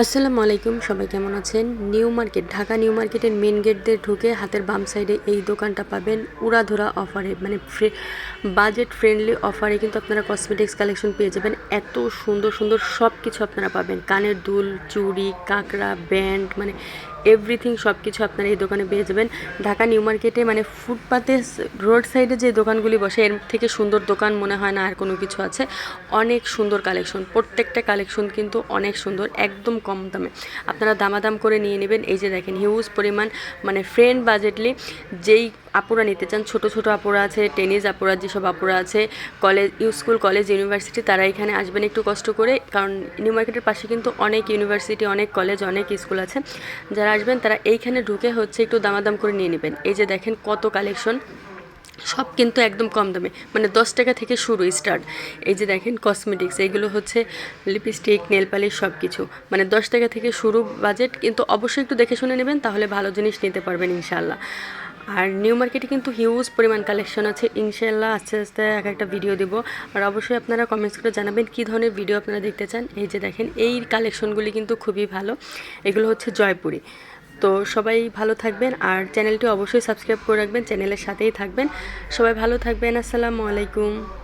আসসালামু আলাইকুম, সবাই কেমন আছেন? নিউ মার্কেট, ঢাকা নিউ মার্কেটের মেন গেট দিয়ে ঢুকে হাতের বাম সাইডে এই দোকানটা পাবেন উড়াধুরা অফারে মানে বাজেট ফ্রেন্ডলি অফারে কিন্তু আপনারা কসমেটিক্স কালেকশন পেয়ে যাবেন। এত সুন্দর সুন্দর সব কিছু আপনারা পাবেন। কানের দুল, চুড়ি, কাঁকড়া ব্যান্ড মানে এভরিথিং সব কিছু আপনারা এই দোকানে পেয়ে যাবেন। ঢাকা নিউ মার্কেটে মানে ফুটপাতে রোড সাইডে যে দোকানগুলি বসে, এর থেকে সুন্দর দোকান মনে হয় না আর কোনো কিছু আছে। অনেক সুন্দর কালেকশন, প্রত্যেকটা কালেকশন কিন্তু অনেক সুন্দর, একদম কম দামে। আপনারা দামাদাম করে নিয়ে নেবেন। এই যে দেখেন হিউজ পরিমাণ মানে ফ্রেন্ড বাজেটলি যেই আপুরা নিতে চান, ছোট ছোট আপুরা আছে টেনিস আপুরা, যেসব আপুরা আছে কলেজ স্কুল কলেজ ইউনিভার্সিটি তারা এখানে আসবেন একটু কষ্ট করে। কারণ নিউ মার্কেটের পাশে কিন্তু অনেক ইউনিভার্সিটি অনেক কলেজ অনেক স্কুল আছে। যারা আসবেন, তারা এইখানে ঢুকে হচ্ছে একটু দামাদাম করে নিয়ে নেবেন। এই যে দেখেন কত কালেকশন সব কিন্তু একদম কম দামে মানে দশ টাকা থেকে শুরু স্টার্ট এই যে দেখেন কসমেটিক্স এইগুলো হচ্ছে লিপস্টিক নেল পালিশ সব কিছু মানে দশ টাকা থেকে শুরু বাজেট কিন্তু অবশ্যই একটু দেখে শুনে নেবেন, তাহলে ভালো জিনিস নিতে পারবেন ইনশাল্লাহ আর নিউ মার্কেটে কিন্তু হিউজ পরিমাণ কালেকশন আছে। ইনশাল্লাহ আস্তে আস্তে এক একটা ভিডিও দেবো। আর অবশ্যই আপনারা কমেন্টস করে জানাবেন কী ধরনের ভিডিও আপনারা দেখতে চান। এই যে দেখেন, এই কালেকশনগুলি কিন্তু খুবই ভালো। এগুলো হচ্ছে জয়পুরি। তো সবাই ভালো থাকবেন আর চ্যানেলটি অবশ্যই সাবস্ক্রাইব করে রাখবেন চ্যানেলের সাথেই থাকবেন। সবাই ভালো থাকবেন, আসসালামু আলাইকুম।